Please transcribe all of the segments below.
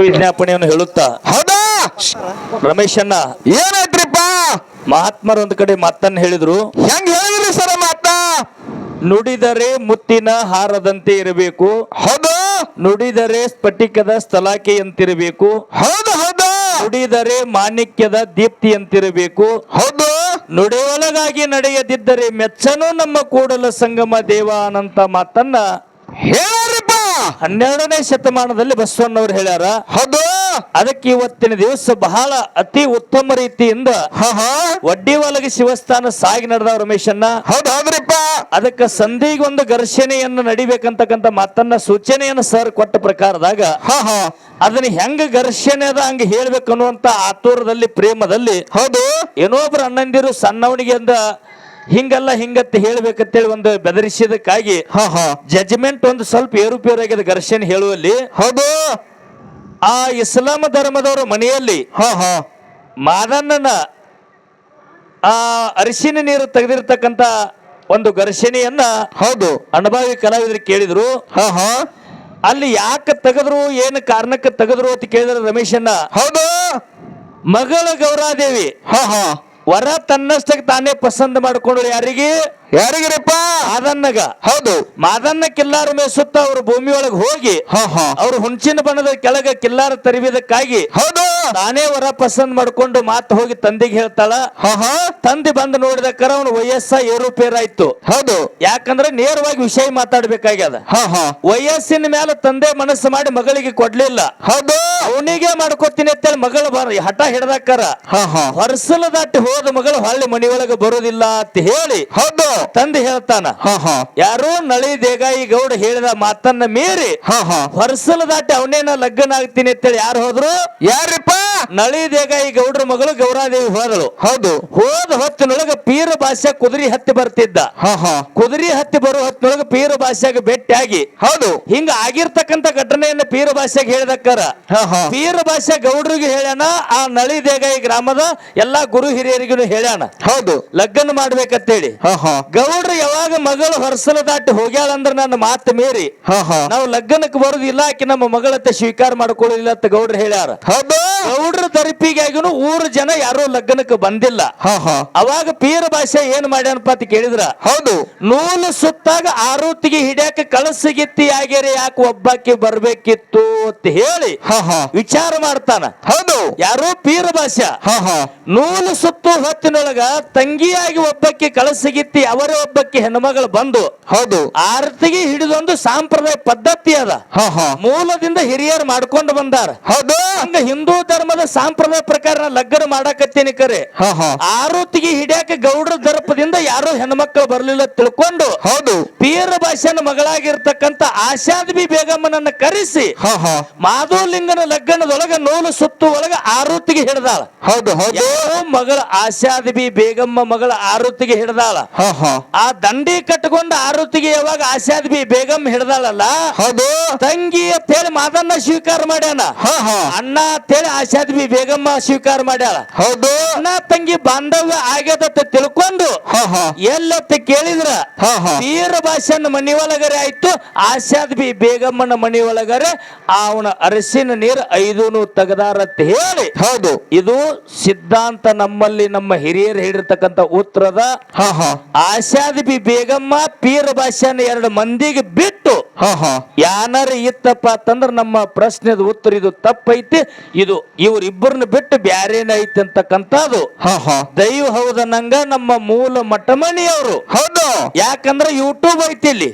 ವಿಜ್ಞಾಪನೆಯನ್ನು ಹೇಳುತ್ತಾ? ಹೌದಾ? ರಮೇಶಣ್ಣ ಏನಾಯ್ತ್ರಿಪ್ಪ? ಮಹಾತ್ಮರ ಒಂದು ಕಡೆ ಮಾತನ್ನ ಹೇಳಿದ್ರು. ಹೆಂಗ್ ಹೇಳಿದ್ರಿ ಸರ ಮಾತ? ನುಡಿದರೆ ಮುತ್ತಿನ ಹಾರದಂತೆ ಇರಬೇಕು. ಹೌದು. ನುಡಿದರೆ ಸ್ಫಟಿಕದ ಸ್ಥಳಾಕೆಯಂತಿರಬೇಕು ಹೌದು ಹೌದು. ನುಡಿದರೆ ಮಾಣಿಕ್ಯದ ದೀಪ್ತಿಯಂತಿರಬೇಕು. ಹೌದು. ನುಡಿಯೊಳಗಾಗಿ ನಡೆಯದಿದ್ದರೆ ಮೆಚ್ಚನು ನಮ್ಮ ಕೂಡಲ ಸಂಗಮ ದೇವ ಅನಂತ ಮಾತನ್ನ ಹೇಳ್ರಿಪ್ಪ ಹನ್ನೆರಡನೇ ಶತಮಾನದಲ್ಲಿ ಬಸವಣ್ಣವ್ರು ಹೇಳ್ಯಾರ ಹೌದು. ಅದಕ್ಕೆ ಇವತ್ತಿನ ದಿವಸ ಬಹಳ ಅತಿ ಉತ್ತಮ ರೀತಿಯಿಂದ ಹಾ ಹಾ. ವಡ್ಡಿ ಒಳಗೆ ಶಿವಸ್ಥಾನ ಸಾಗಿ ನಡೆದ ರಮೇಶನ್ನ ಹೌದು ಹೌದ್ರಿಪ್ಪ. ಅದಕ್ಕೆ ಸಂಧಿಗೊಂದು ಘರ್ಷಣೆಯನ್ನು ನಡಿಬೇಕಂತಕ್ಕಂಥ ಮಾತನ್ನ ಸೂಚನೆಯನ್ನು ಸರ್ ಕೊಟ್ಟ ಪ್ರಕಾರದಾಗ ಹಾ ಹಾ. ಅದನ್ನ ಹೆಂಗ ಘರ್ಷಣೆ ಅದ ಹಂಗ ಹೇಳ್ಬೇಕು ಅನ್ನುವಂತ ಆತುರದಲ್ಲಿ ಪ್ರೇಮದಲ್ಲಿ ಹೌದು. ಏನೋ ಒಬ್ರು ಅಣ್ಣಂದಿರು ಸಣ್ಣವನಿಗೆ ಅಂದ ಹಿಂಗಲ್ಲ ಹಿಂಗತ್ತೆ ಹೇಳ್ಬೇಕಂತೇಳಿ ಒಂದು ಬೆದರಿಸಿದಕ್ಕಾಗಿ ಜಜ್ಮೆಂಟ್ ಒಂದು ಸ್ವಲ್ಪ ಏರುಪೇರು ಆಗಿದೆ ಘರ್ಷಣೆ ಹೇಳುವಲ್ಲಿ. ಹೌದು. ಆ ಇಸ್ಲಾಂ ಧರ್ಮದವರ ಮನೆಯಲ್ಲಿ ಹಾ ಹಾ. ಮಾದಣ್ಣನ ಆ ಅರಿಶಿನ ನೀರು ತೆಗೆದಿರ್ತಕ್ಕಂತ ಒಂದು ಘರ್ಷಣೆಯನ್ನ ಹೌದು. ಅನುಭವಿ ಕಲಾವಿದರು ಕೇಳಿದ್ರು. ಹಾ ಹಾ. ಅಲ್ಲಿ ಯಾಕೆ ತೆಗೆದ್ರು ಏನು ಕಾರಣಕ್ಕೆ ತೆಗೆದ್ರು ಅಂತ ಕೇಳಿದ್ರು ರಮೇಶಣ್ಣ. ಹೌದು. ಮಗಳ ಗೌರಾದೇವಿ. ಹಾ ಹಾ. ವರ ತನ್ನಷ್ಟಕ್ಕೆ ತಾನೇ ಪಸಂದ್ ಮಾಡ್ಕೊಂಡ್ರು ಯಾರಿಗೆ? ಯಾರಿಗಿರಪ್ಪ? ಮಾದನ್ನಗ ಹೌದು. ಮಾದನ್ನ ಕಿಲ್ಲಾರ ಮೇಸುತ್ತ ಅವ್ರ ಭೂಮಿಯೊಳಗೆ ಹೋಗಿ ಅವ್ರು ಹುಂಚಿನ ಬಣ್ಣದ ಕೆಳಗೆ ಕಿಲ್ಲಾರ ತರಿವಿದಕ್ಕಾಗಿ ಹೌದು. ತಾನೇ ವರ ಪಸಂದ್ ಮಾಡ್ಕೊಂಡು ಮಾತು ಹೋಗಿ ತಂದಿಗೆ ಹೇಳ್ತಾಳ. ತಂದಿ ಬಂದು ನೋಡಿದಕ್ಕರ ಅವನು ವಯಸ್ಸ ಏರುಪೇರಾಯ್ತು. ಹೌದು. ಯಾಕಂದ್ರೆ ನೇರವಾಗಿ ವಿಷಯ ಮಾತಾಡ್ಬೇಕಾಗ್ಯದ. ಹಾ ಹಾ ವಯಸ್ಸಿನ ಮೇಲೆ ತಂದೆ ಮನಸ್ಸು ಮಾಡಿ ಮಗಳಿಗೆ ಕೊಡ್ಲಿಲ್ಲ. ಹೌದು. ಅವನಿಗೆ ಮಾಡ್ಕೋತೀನಿ ಅಂತೇಳಿ ಮಗಳು ಬರ ಹಠ ಹಿಡ್ದಾಕರ. ಹಾ ಹಾ ಹೊರಸಲ ದಾಟಿ ಹೋದ ಮಗಳು ಹಳ್ಳಿ ಮನೆಯೊಳಗೆ ಬರೋದಿಲ್ಲ ಅಂತ ಹೇಳಿ ಹೌದು. ತಂದೆ ಹೇಳ್ತಾನ. ಹಾ ಹಾ ಯಾರೋ ನಳಿ ದೇಗಾಯಿ ಗೌಡ ಹೇಳಿದ ಮಾತನ್ನ ಮೀರಿ ಹಾ ಹಾ ಹೊರಸಲ ದಾಟಿ ಅವನೇನ ಲಗ್ನ ಆಗ್ತೀನಿ ಅಂತೇಳಿ ಯಾರು ಹೋದ್ರು? ಯಾರಿಪ್ಪ? ನಳಿ ದೇಗಾಯಿ ಗೌಡ್ರ ಮಗಳು ಗೌರಾದೇವಿ ಹೋದಳು. ಹೌದು. ಹೋದ ಹೊತ್ತಿನೊಳಗ ಪೀರ ಭಾಷೆ ಕುದುರೆ ಹತ್ತಿ ಬರ್ತಿದ್ದ. ಹಾ ಹಾ. ಕುದುರೆ ಹತ್ತಿ ಬರೋ ಹೊತ್ತಿನೊಳಗ ಪೀರ ಭಾಷೆಗೆ ಭೇಟಿಯಾಗಿ. ಹೌದು. ಹಿಂಗ ಆಗಿರ್ತಕ್ಕಂತ ಘಟನೆಯನ್ನ ಪೀರ ಭಾಷೆಗೆ ಹೇಳಿದಕ್ಕಾರ. ಪೀರ ಭಾಷೆ ಗೌಡ್ರಿಗೆ ಹೇಳ್ಯಾನ ಆ ನಳಿ ದೇಗಾಯಿ ಗ್ರಾಮದ ಎಲ್ಲಾ ಗುರು ಹಿರಿಯರಿಗೂ ಹೇಳ್ಯಾನ. ಹೌದು. ಲಗ್ನ ಮಾಡ್ಬೇಕಂತೇಳಿ. ಗೌಡ್ರು ಯಾವಾಗ ಮಗಳು ಹೊರಸಲು ದಾಟಿ ಹೋಗ್ಯಾಳ ಅಂದ್ರ ನನ್ನ ಮಾತು ಮೀರಿ. ನಾವು ಲಗ್ನಕ್ಕೆ ಬರುದಿಲ್ಲ ಆಕೆ ನಮ್ಮ ಮಗಳತ್ತ ಸ್ವೀಕಾರ ಮಾಡ್ಕೊಳ್ಳಿಲ್ಲ ಅಂತ ಗೌಡ್ರ ಹೇಳ್ಯಾರ. ಹೌದು. ಗೌಡ್ರ ತರಿಪಿಗಾಗಿನೂ ಊರ ಜನ ಯಾರು ಲಗ್ನಕ್ಕೆ ಬಂದಿಲ್ಲ. ಹಾ ಹಾ. ಅವಾಗ ಪೀರ ಭಾಷೆ ಏನ್ ಮಾಡ್ಯಾನಪ್ಪ ಅಂತ ಕೇಳಿದ್ರ? ಹೌದು. ನೂಲು ಸುತ್ತಾಗ ಆರೋತಿಗೆ ಹಿಡ್ಯಾಕ ಕಳಸಗಿತ್ತಿ ಆಗ್ಯಾರ ಯಾಕೆ ಒಬ್ಬಾಕಿ ಬರ್ಬೇಕಿತ್ತು ಅಂತ ಹೇಳಿ ಹಾ ಹಾ. ವಿಚಾರ ಮಾಡ್ತಾನ. ಹೌದು. ಯಾರು ಪೀರ ಭಾಷೆ. ಹಾ ಹಾ. ನೂಲು ಸುತ್ತು ಹೊತ್ತಿನೊಳಗ ತಂಗಿಯಾಗಿ ಒಬ್ಬಕ್ಕೆ ಕಳಸಗಿತ್ತಿ ಅವರೇ ಒಬ್ಬಕ್ಕೆ ಹೆಣ್ಮಗಳು ಬಂದು ಹೌದು. ಆರತಿಗೆ ಹಿಡಿದೊಂದು ಸಾಂಪ್ರದಾಯ ಪದ್ಧತಿ ಅದ. ಹಾ ಹಾ. ಮೂಲದಿಂದ ಹಿರಿಯರು ಮಾಡ್ಕೊಂಡು ಬಂದಾರ. ಹೌದು. ಹಂಗ ಹಿಂದೂ ಧರ್ಮದ ಸಾಂಪ್ರದಾಯ ಪ್ರಕಾರ ನಾ ಲಗ್ನ ಮಾಡಾಕತ್ತೀನಿ ಕರೆ. ಹಾ ಹಾ. ಆರೋತಿಗೆ ಹಿಡಿಯಾಕ ಗೌಡ್ರ ದರ್ಪದಿಂದ ಯಾರು ಹೆಣ್ಮಕ್ಳು ಬರ್ಲಿಲ್ಲ ತಿಳ್ಕೊಂಡು ಹೌದು. ಪೀರ ಭಾಷೆನ ಮಗಳಾಗಿರ್ತಕ್ಕಂತ ಆಶಾದ್ಬಿ ಬೇಗಮ್ಮನನ್ನ ಕರೆಸಿ ಹಾ ಲಗ್ನದೊಳಗ ನೂಲು ಸುತ್ತು ಒಳಗ ಆರೋತಿಗೆ ಹಿಡ್ದಾಳ. ಹೌದು ಹೌದು. ಯಾರೋ ಮಗಳ ಆಶಾದ್ಬಿ ಬೇಗಮ್ಮ ಮಗಳ ಆರುತಿಗೆ ಹಿಡ್ದಾಳ. ಹಾ ಹಾ. ಆ ದಂಡಿ ಕಟ್ಕೊಂಡ ಆರುತಿಗೆ ಯಾವಾಗ ಆಶಾದ್ಬಿ ಬೇಗಮ್ಮ ಹಿಡ್ದಾಳಲ್ಲ? ಹೌದು. ತಂಗಿ ಅಂತೇಳಿ ಮಾದನ್ನ ಸ್ವೀಕಾರ ಮಾಡ್ಯಾನ. ಹಾ ಹಾ. ಅಣ್ಣ ಅಂತೇಳಿ ಆಶಾದ್ಬಿ ಬೇಗಮ್ಮ ಸ್ವೀಕಾರ ಮಾಡ್ಯಾಳ. ಹೌದು. ನಾ ತಂಗಿ ಬಾಂಧವ್ಯ ಆಗ್ಯದತ್ತ ತಿಳ್ಕೊಂಡು ಎಲ್ಲತ್ತ ಕೇಳಿದ್ರ ತೀರ ಭಾಷೆನ ಮನಿ ಒಳಗರೆ ಆಯ್ತು. ಆಶಾದ್ ಬಿ ಬೇಗಮ್ಮನ ಮನಿ ಒಳಗರೆ ಅವನ ಅರಸಿನ ನೀರು ಐದೂನು ತೆಗದಾರತ್ ಹೇಳಿ. ಹೌದು. ಇದು ಸಿದ್ಧಾಂತ ನಮ್ಮಲ್ಲಿ ನಮ್ಮ ಹಿರಿಯರು ಹೇಳಿರ್ತಕ್ಕಂಥ ಉತ್ತರದ. ಆಶಾದ್ ಬಿ ಬೇಗಮ್ಮ ಪೀರ ಭಾಷೆನ ಎರಡು ಮಂದಿಗೆ ಬಿಟ್ಟು ಯಾನಾರ ಇತ್ತಪ್ಪ ಅಂತಂದ್ರ ನಮ್ಮ ಪ್ರಶ್ನೆದ ಉತ್ತರ ಇದು ತಪ್ಪೈತಿ. ಇದು ಇವ್ರಿಬ್ಬರನ್ನ ಬಿಟ್ಟು ಬ್ಯಾರೇನ ಐತಿ ಅಂತಕ್ಕಂಥದ್ದು ಅದು. ದೈವ ಹೌದ ನಂಗ ನಮ್ಮ ಮೂಲ ಮಠಮಣಿಯವರು ಹೌದು. ಯಾಕಂದ್ರ ಯೂಟ್ಯೂಬ್ ಐತಿ ಇಲ್ಲಿ.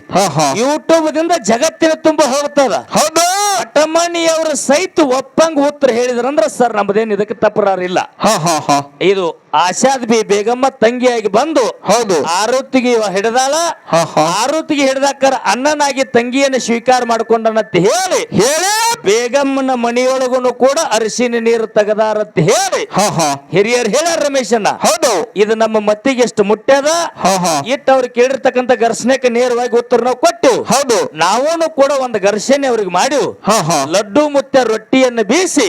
ಯೂಟ್ಯೂಬ್ ದಿಂದ ಜಗತ್ತಿನ ತುಂಬ ಹೋಗ್ತದ. ಹೌದು. ಮಠಮಣಿಯವರು ಸಹಿತ ಒಪ್ಪಂಗ ಉತ್ತರ ಹೇಳಿದ್ರಂದ್ರ ಸರ್ ನಮ್ದೇನ್ ಇದಕ್ಕೆ ತಪ್ಪರಾರಿಲ್ಲ. ಹಾ ಹಾ ಹಾ. ಇದು ಆಶಾದ್ ಬಿ ಬೇಗಮ್ಮ ತಂಗಿಯಾಗಿ ಬಂದು ಹೌದು. ಆರುತಿಗೆ ಹಿಡಿದಾಳ ಆರುತಿಗೆ ಹಿಡಿದಾಕರ ಅಣ್ಣನಾಗಿ ತಂಗಿಯನ್ನು ಸ್ವೀಕಾರ ಮಾಡ್ಕೊಂಡನಂತ ಹೇಳಿ ಹೇಳಿ. ಬೇಗಮ್ಮನ ಮನೆಯೊಳಗೂ ಕೂಡ ಅರಿಶಿನ ನೀರು ತೆಗದಾರಂತ ಹೇಳಿ ಹಿರಿಯರು ಹೇಳ್ಯಾರ ರಮೇಶಣ್ಣ. ಹೌದು. ಇದು ನಮ್ಮ ಮತ್ತಿಗೆ ಎಷ್ಟು ಮುಟ್ಟ್ಯದ? ಇಟ್ಟ ಅವ್ರು ಕೇಳಿರ್ತಕ್ಕಂಥ ಘರ್ಷಣೆಗೆ ನೇರವಾಗಿ ಉತ್ತರ ನಾವು ಕೊಟ್ಟು ಹೌದು. ನಾವೂನು ಕೂಡ ಒಂದು ಘರ್ಷಣೆ ಅವ್ರಿಗೆ ಮಾಡಿವು. ಲಡ್ಡು ಮುತ್ತ ರೊಟ್ಟಿಯನ್ನು ಬೀಸಿ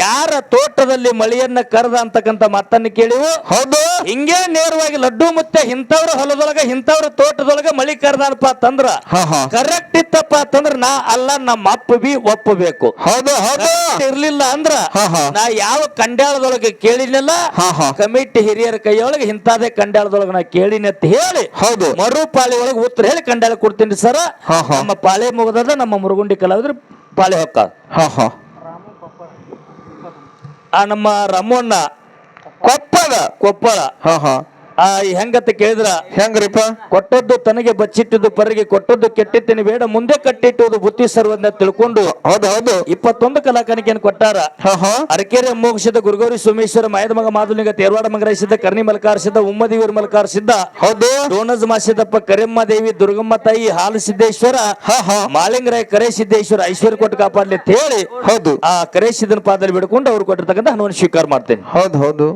ಯಾರ ತೋಟದಲ್ಲಿ ಮಳೆಯನ್ನ ಕರೆದ ಅಂತಕ್ಕಂಥ ಮಾತನ್ನ ಕೇಳಿವು. ಹೌದು. ಹಿಂಗೇ ನೇರವಾಗಿ ಲಡ್ಡು ಮುತ್ತೆ ಇಂಥವ್ರ ಹೊಲದೊಳಗ ಇಂಥವ್ರ ತೋಟದೊಳಗ ಮಳಿ ಕರೆದಪ್ಪ ಅಂತಂದ್ರ ಕರೆಕ್ಟ್ ಇತ್ತಪ್ಪ ಅಂತಂದ್ರ ನಾ ಅಲ್ಲ ನಮ್ಮ ಅಪ್ಪ ಬಿ ಒಪ್ಪ ಕೊಡಬೇಕು ಹೌದು ಹೌದು. ಇರ್ಲಿಲ್ಲ ಅಂದ್ರ ಹಾ, ಹಾ. ನಾ ಯಾವ ಕಂಡ್ಯಾಳದೊಳಗೆ ಕೇಳಿನಲ್ಲ ಹಾ, ಹಾ. ಕಮಿಟಿ ಹಿರಿಯರ ಕೈಯೊಳಗೆ ಇಂತಾದೇ ಕಂಡ್ಯಾಳದೊಳಗೆ ನಾ ಕೇಳಿನಿ ಅಂತ ಹೇಳಿ ಹೌದು. ಮರು ಪಾಳಿ ಒಳಗೆ ಉತ್ತರ ಹೇಳಿ ಕಂಡ್ಯಾಳ ಕೊಡ್ತೀನಿ ಸರ. ನಮ್ಮ ಪಾಳೆ ಮುಗದ ನಮ್ಮ ಮುರುಗುಂಡಿ ಕಲಾವಿದ್ರು ಪಾಳೆ ಹೊಕ್ಕ. ಹಾ ಹಾ. ಆ ನಮ್ಮ ರಮಣ್ಣ ಕೊಪ್ಪದ ಕೊಪ್ಪಳ. ಹಾ ಹಾ. ಆ ಹೆಂಗತ್ತ ಕೇಳಿದ್ರ? ಹೆಂಗ್ರಿಪ್ಪ? ಕೊಟ್ಟದ್ದು ತನಗೆ ಬಚ್ಚಿಟ್ಟಿದ್ದು ಪರಿಗೆ ಕೊಟ್ಟದ್ದು ಕೆಟ್ಟಿತ್ತೇನೆ ಬೇಡ ಮುಂದೆ ಕಟ್ಟಿಟ್ಟುವುದು ಬುತ್ತಿ ಸರ್ವಂದ ತಿಳ್ಕೊಂಡು ಹೌದು ಹೌದು. ಇಪ್ಪತ್ತೊಂದು ಕಲಾಕಾನಿಕೆಯನ್ನು ಕೊಟ್ಟಾರ. ಅರಕೆರೆ ಮೋಕ್ಷದ ಗುರುಗೌರಿ ಸೋಮೇಶ್ವರ ಮಾಯದ ಮಗ ಮಾದುಲಿಂಗ ತೇರ್ವಾಡ ಮಂಗರಾಯಿಸಿದ್ದ ಕರ್ಣಿ ಮಲ್ಕಾರಿಸಿದ್ದ ಉಮ್ಮದಿವೀರ್ ಮಲ್ಕಾರಿಸಿದ್ದ ಹೌದು. ಡೋನಜ್ ಮಾಸಿದಪ್ಪ ಕರೆಮ್ಮ ದೇವಿ ದುರ್ಗಮ್ಮ ತಾಯಿ ಹಾಲು ಸಿದ್ದೇಶ್ವರ ಮಾಳಿಂಗರಾಯ ಕರೆ ಸಿದ್ದೇಶ್ವರ ಐಶ್ವರ್ಯ ಕೊಟ್ಟು ಕಾಪಾಡ್ಲಿ ಅಂತ ಹೇಳಿ ಹೌದು. ಆ ಕರೆ ಸಿದ್ದನ ಪಾದಲ್ಲಿ ಬಿಡ್ಕೊಂಡು ಅವ್ರು ಕೊಟ್ಟಿರ್ತಕ್ಕಂಥ ಹಣವನ್ನು ಸ್ವೀಕಾರ ಮಾಡ್ತೇನೆ. ಹೌದು ಹೌದು.